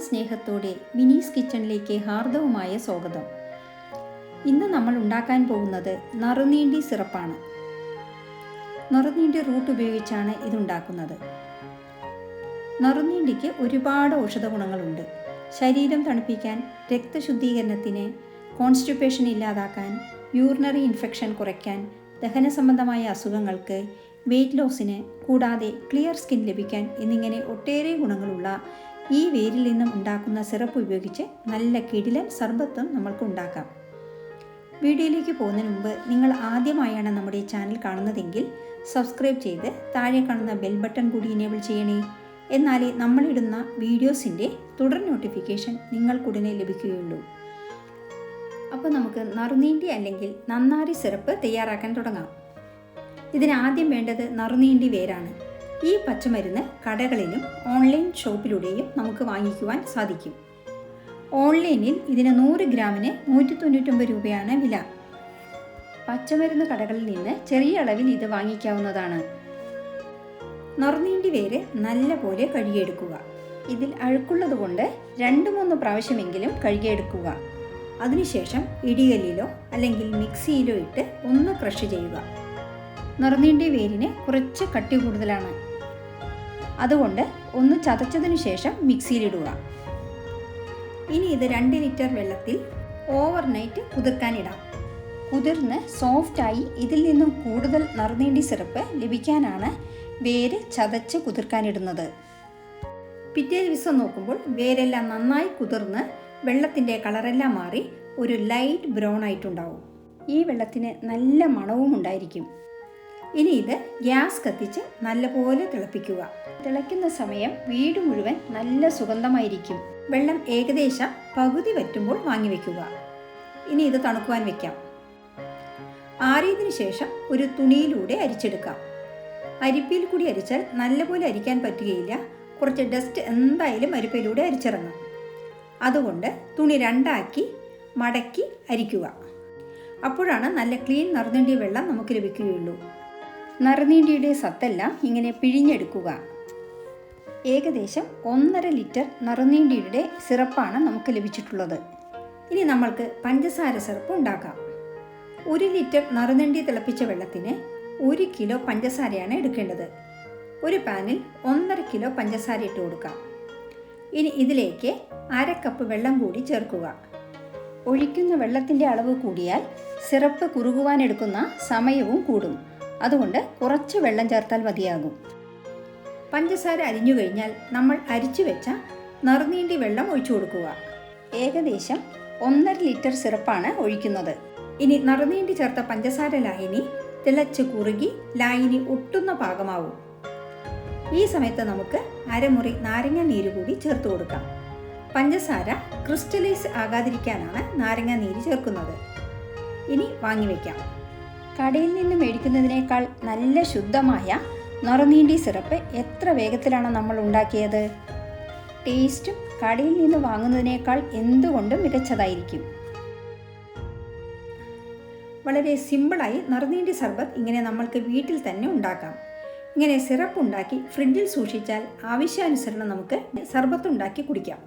സ്നേഹത്തോടെ മിനീസ് കിച്ചണിലേക്ക് ഹാർദവുമായ സ്വാഗതം. ഇന്ന് നമ്മൾ ഉണ്ടാക്കാൻ പോകുന്നത് നറുനീണ്ടി സിറപ്പാണ്. നറുനീണ്ടി റൂട്ട് ഉപയോഗിച്ചാണ് ഇതുണ്ടാക്കുന്നത്. നറുനീണ്ടിക്ക് ഒരുപാട് ഔഷധ ഗുണങ്ങളുണ്ട് ശരീരം തണുപ്പിക്കാൻ രക്തശുദ്ധീകരണത്തിന് കോൺസ്റ്റിപ്പേഷൻ ഇല്ലാതാക്കാൻ യൂറിനറി ഇൻഫെക്ഷൻ കുറയ്ക്കാൻ ദഹന സംബന്ധമായ അസുഖങ്ങൾക്ക് വെയിറ്റ് ലോസിന് കൂടാതെ ക്ലിയർ സ്കിൻ ലഭിക്കാൻ എന്നിങ്ങനെ ഒട്ടേറെ ഗുണങ്ങളുള്ള ഈ വേരിൽ നിന്നും ഉണ്ടാക്കുന്ന സിറപ്പ് ഉപയോഗിച്ച് നല്ല കിടിലൻ സർബത്തും നമ്മൾക്ക് ഉണ്ടാക്കാം. വീഡിയോയിലേക്ക് പോകുന്നതിന് മുമ്പ് നിങ്ങൾ ആദ്യമായാണ് നമ്മുടെ ചാനൽ കാണുന്നതെങ്കിൽ സബ്സ്ക്രൈബ് ചെയ്ത് താഴെ കാണുന്ന ബെൽ ബട്ടൺ കൂടി ഇനേബിൾ ചെയ്യണേ. എന്നാലേ നമ്മളിടുന്ന വീഡിയോസിന്റെ തുടർ നോട്ടിഫിക്കേഷൻ നിങ്ങൾക്കുടനെ ലഭിക്കുകയുള്ളൂ. അപ്പോൾ നമുക്ക് നറുനീണ്ടി അല്ലെങ്കിൽ നന്നാരി സിറപ്പ് തയ്യാറാക്കാൻ തുടങ്ങാം. ഇതിന് ആദ്യം വേണ്ടത് നറുനീണ്ടി വേരാണ്. ഈ പച്ചമരുന്ന് കടകളിലും ഓൺലൈൻ ഷോപ്പിലൂടെയും നമുക്ക് വാങ്ങിക്കുവാൻ സാധിക്കും. ഓൺലൈനിൽ ഇതിന് നൂറ് ഗ്രാമിന് നൂറ്റി തൊണ്ണൂറ്റൊമ്പത് രൂപയാണ് വില. പച്ചമരുന്ന് കടകളിൽ നിന്ന് ചെറിയ അളവിൽ ഇത് വാങ്ങിക്കാവുന്നതാണ്. നറുനീണ്ടി വേര് നല്ലപോലെ കഴുകിയെടുക്കുക. ഇതിൽ അഴുക്കുള്ളത് കൊണ്ട് രണ്ട് മൂന്ന് പ്രാവശ്യമെങ്കിലും കഴുകിയെടുക്കുക. അതിനുശേഷം ഇടികല്ലിലോ അല്ലെങ്കിൽ മിക്സിയിലോ ഇട്ട് ഒന്ന് ക്രഷ് ചെയ്യുക. നിറനീണ്ടി വേരിന് കുറച്ച് കട്ടി കൂടുതലാണ്. അതുകൊണ്ട് ഒന്ന് ചതച്ചതിനു ശേഷം മിക്സിയിലിടുക ഇനി ഇത് രണ്ട് ലിറ്റർ വെള്ളത്തിൽ ഓവർനൈറ്റ് കുതിർക്കാനിടാം കുതിർന്ന് സോഫ്റ്റായി ഇതിൽ നിന്നും കൂടുതൽ നറുനീണ്ടി സിറപ്പ് ലഭിക്കാനാണ് വേര് ചതച്ച് കുതിർക്കാനിടുന്നത് പിറ്റേ ദിവസം നോക്കുമ്പോൾ വേരെല്ലാം നന്നായി കുതിർന്ന് വെള്ളത്തിന്റെ കളറെല്ലാം മാറി ഒരു ലൈറ്റ് ബ്രൗൺ ആയിട്ടുണ്ടാവും. ഈ വെള്ളത്തിന് നല്ല മണവും ഉണ്ടായിരിക്കും. ഇനി ഇത് ഗ്യാസ് കത്തിച്ച് നല്ലപോലെ തിളപ്പിക്കുക. തിളയ്ക്കുന്ന സമയം വീട് മുഴുവൻ നല്ല സുഗന്ധമായിരിക്കും. വെള്ളം ഏകദേശം പകുതി വറ്റുമ്പോൾ വാങ്ങി വെക്കുക. ഇനി ഇത് തണുക്കുവാൻ വെക്കാം. ആറിയതിനു ശേഷം ഒരു തുണിയിലൂടെ അരിച്ചെടുക്കാം. അരിപ്പയിൽ കൂടി അരിച്ചാൽ നല്ലപോലെ അരിക്കാൻ പറ്റുകയില്ല. കുറച്ച് ഡസ്റ്റ് എന്തായാലും അരിപ്പയിലൂടെ അരിച്ചിറങ്ങും. അതുകൊണ്ട് തുണി രണ്ടാക്കി മടക്കി അരിക്കുക. അപ്പോഴാണ് നല്ല ക്ലീൻ നറുനീണ്ടിയ വെള്ളം നമുക്ക് ലഭിക്കുകയുള്ളൂ. നറുനീണ്ടിയുടെ സത്തെല്ലാം ഇങ്ങനെ പിഴിഞ്ഞെടുക്കുക. ഏകദേശം ഒന്നര ലിറ്റർ നറുനീണ്ടിയുടെ സിറപ്പാണ് നമുക്ക് ലഭിച്ചിട്ടുള്ളത്. ഇനി നമ്മൾക്ക് പഞ്ചസാര സിറപ്പ് ഉണ്ടാക്കാം. ഒരു ലിറ്റർ നറുനണ്ടി തിളപ്പിച്ച വെള്ളത്തിന് ഒരു കിലോ പഞ്ചസാരയാണ് എടുക്കേണ്ടത്. ഒരു പാനിൽ ഒന്നര കിലോ പഞ്ചസാര ഇട്ട് കൊടുക്കാം. ഇനി ഇതിലേക്ക് അര കപ്പ് വെള്ളം കൂടി ചേർക്കുക. ഒഴിക്കുന്ന വെള്ളത്തിന്റെ അളവ് കൂടിയാൽ സിറപ്പ് കുറുകുവാനെടുക്കുന്ന സമയവും കൂടും. അതുകൊണ്ട് കുറച്ച് വെള്ളം ചേർത്താൽ മതിയാകും. പഞ്ചസാര അരിഞ്ഞു കഴിഞ്ഞാൽ നമ്മൾ അരിച്ചു വെച്ച നറുനീണ്ടി വെള്ളം ഒഴിച്ചു കൊടുക്കുക. ഏകദേശം ഒന്നര ലിറ്റർ സിറപ്പാണ് ഒഴിക്കുന്നത്. ഇനി നറുനീണ്ടി ചേർത്ത പഞ്ചസാര ലായനി തിളച്ച് കുറുകി ലായനി ഒട്ടുന്ന പാകമാവും. ഈ സമയത്ത് നമുക്ക് അരമുറി നാരങ്ങ നീര് കൂടി ചേർത്ത് കൊടുക്കാം. പഞ്ചസാര ക്രിസ്റ്റലൈസ് ആകാതിരിക്കാനാണ് നാരങ്ങ നീര് ചേർക്കുന്നത്. ഇനി വാങ്ങിവെക്കാം കടയിൽ നിന്ന് മേടിക്കുന്നതിനേക്കാൾ നല്ല ശുദ്ധമായ നുറനീണ്ടി സിറപ്പ് എത്ര വേഗത്തിലാണ് നമ്മൾ ഉണ്ടാക്കിയത്? ടേസ്റ്റും കടയിൽ നിന്ന് വാങ്ങുന്നതിനേക്കാൾ എന്തുകൊണ്ടും മികച്ചതായിരിക്കും? വളരെ സിമ്പിളായി നറുനീണ്ടി സർബത്ത് ഇങ്ങനെ നമ്മൾക്ക് വീട്ടിൽ തന്നെ ഉണ്ടാക്കാം. ഇങ്ങനെ സിറപ്പ് ഉണ്ടാക്കി ഫ്രിഡ്ജിൽ സൂക്ഷിച്ചാൽ ആവശ്യാനുസരണം നമുക്ക് സർബത്ത് ഉണ്ടാക്കി കുടിക്കാം.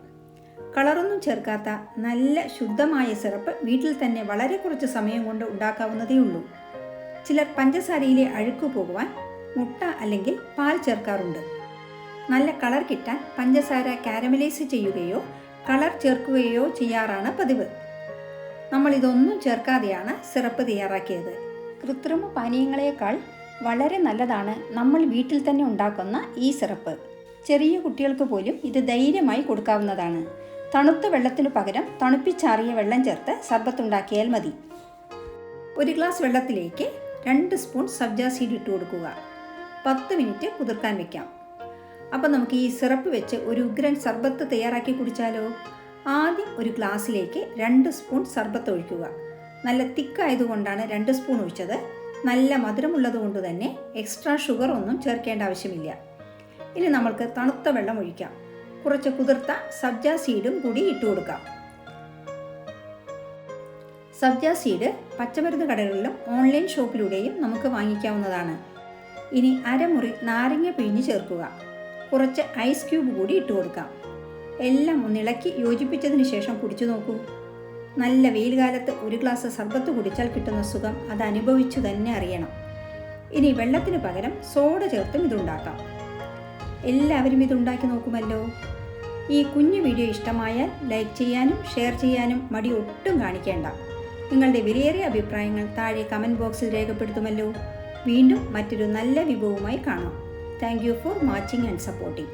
കളറൊന്നും ചേർക്കാത്ത നല്ല ശുദ്ധമായ സിറപ്പ് വീട്ടിൽ തന്നെ വളരെ കുറച്ച് സമയം കൊണ്ട് ഉണ്ടാക്കാവുന്നതേ ഉള്ളൂ ചിലർ പഞ്ചസാരയിലെ അഴുക്ക് പോകുവാൻ മുട്ട അല്ലെങ്കിൽ പാൽ ചേർക്കാറുണ്ട്. നല്ല കളർ കിട്ടാൻ പഞ്ചസാര കാരമലൈസ് ചെയ്യുകയോ കളർ ചേർക്കുകയോ ചെയ്യാറാണ് പതിവ്. നമ്മൾ ഇതൊന്നും ചേർക്കാതെയാണ് സിറപ്പ് തയ്യാറാക്കിയത്. കൃത്രിമ പാനീയങ്ങളെക്കാൾ വളരെ നല്ലതാണ് നമ്മൾ വീട്ടിൽ തന്നെ ഉണ്ടാക്കുന്ന ഈ സിറപ്പ്. ചെറിയ കുട്ടികൾക്ക് പോലും ഇത് ധൈര്യമായി കൊടുക്കാവുന്നതാണ്. തണുത്ത വെള്ളത്തിനു പകരം തണുപ്പിച്ചാറിയ വെള്ളം ചേർത്ത് സർബത്തുണ്ടാക്കിയാൽ മതി. ഒരു ഗ്ലാസ് വെള്ളത്തിലേക്ക് രണ്ട് സ്പൂൺ സബ്ജ സീഡ് ഇട്ട് കൊടുക്കുക. പത്ത് മിനിറ്റ് കുതിർക്കാൻ വെക്കാം. അപ്പോൾ നമുക്ക് ഈ സിറപ്പ് വെച്ച് ഒരു ഉഗ്രൻ സർബത്ത് തയ്യാറാക്കി കുടിച്ചാലോ? ആദ്യം ഒരു ഗ്ലാസ്സിലേക്ക് രണ്ട് സ്പൂൺ സർബത്ത് ഒഴിക്കുക. നല്ല തിക്കായതുകൊണ്ടാണ് രണ്ട് സ്പൂൺ ഒഴിച്ചത്. നല്ല മധുരമുള്ളത് കൊണ്ട് തന്നെ എക്സ്ട്രാ ഷുഗർ ഒന്നും ചേർക്കേണ്ട ആവശ്യമില്ല. ഇനി നമ്മൾക്ക് തണുത്ത വെള്ളം ഒഴിക്കാം. കുറച്ച് കുതിർത്ത സബ്ജ സീഡും കൂടി ഇട്ട് കൊടുക്കാം. സബ്ജ സീഡ് പച്ചമരുന്ന് കടകളിലും ഓൺലൈൻ ഷോപ്പിലൂടെയും നമുക്ക് വാങ്ങിക്കാവുന്നതാണ്. ഇനി അരമുറി നാരങ്ങ പിഴിഞ്ഞ് ചേർക്കുക. കുറച്ച് ഐസ് ക്യൂബ് കൂടി ഇട്ട് കൊടുക്കാം. എല്ലാം ഒന്നിളക്കി യോജിപ്പിച്ചതിന് ശേഷം കുടിച്ചു നോക്കൂ. നല്ല വെയിൽ കാലത്ത് ഒരു ഗ്ലാസ് സർബത്ത് കുടിച്ചാൽ കിട്ടുന്ന സുഖം അത് അനുഭവിച്ചു തന്നെ അറിയണം. ഇനി വെള്ളത്തിന് പകരം സോഡ ചേർത്തും ഇതുണ്ടാക്കാം. എല്ലാവരും ഇതുണ്ടാക്കി നോക്കുമല്ലോ. ഈ കുഞ്ഞു വീഡിയോ ഇഷ്ടമായാൽ ലൈക്ക് ചെയ്യാനും ഷെയർ ചെയ്യാനും മടി ഒട്ടും കാണിക്കേണ്ട. നിങ്ങളുടെ വിലയേറിയ അഭിപ്രായങ്ങൾ താഴെ കമന്റ് ബോക്സിൽ രേഖപ്പെടുത്തുമല്ലോ. വീണ്ടും മറ്റൊരു നല്ല വിഭവവുമായി കാണാം. Thank you for watching and supporting